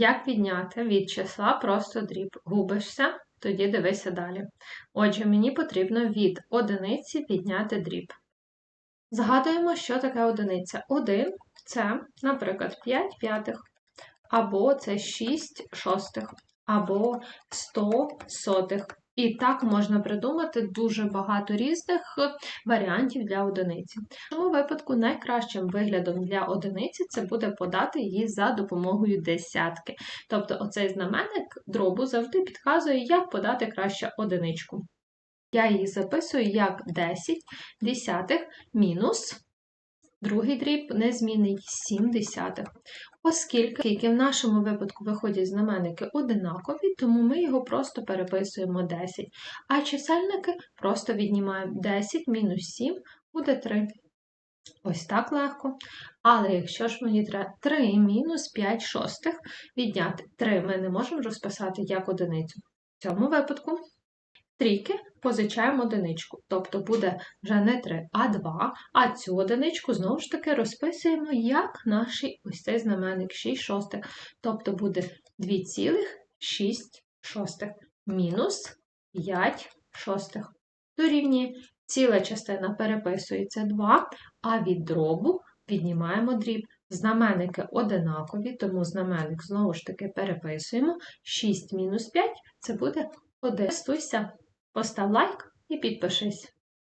Як відняти від числа просто дріб? Губишся, тоді дивися далі. Отже, мені потрібно від одиниці відняти дріб. Згадуємо, що таке одиниця. 1 це, наприклад, 5 п'ятих, або це 6 шостих, або 100 сотих. І так можна придумати дуже багато різних варіантів для одиниці. В цьому випадку найкращим виглядом для одиниці це буде подати її за допомогою десятки. Тобто оцей знаменник дробу завжди підказує, як подати краще одиничку. Я її записую як 10 десятих мінус другий дріб незмінний 7 десятих. Оскільки в нашому випадку виходять знаменники одинакові, тому ми його просто переписуємо 10, а чисельники просто віднімаємо 10 мінус 7 буде 3. Ось так легко. Але якщо ж мені треба 3 мінус 5 шостих відняти 3, ми не можемо розписати як одиницю. В цьому випадку трійки позичаємо одиничку, тобто буде вже не 3, а 2, а цю одиничку знову ж таки розписуємо як наш ось цей знаменник 6 шостих, тобто буде 2,6 шостих мінус 5 шостих. Дорівнює ціла частина переписується 2, а від дробу віднімаємо дріб. Знаменники одинакові, тому знаменник знову ж таки переписуємо. 6 мінус 5 це буде 1. Постав лайк і підпишись.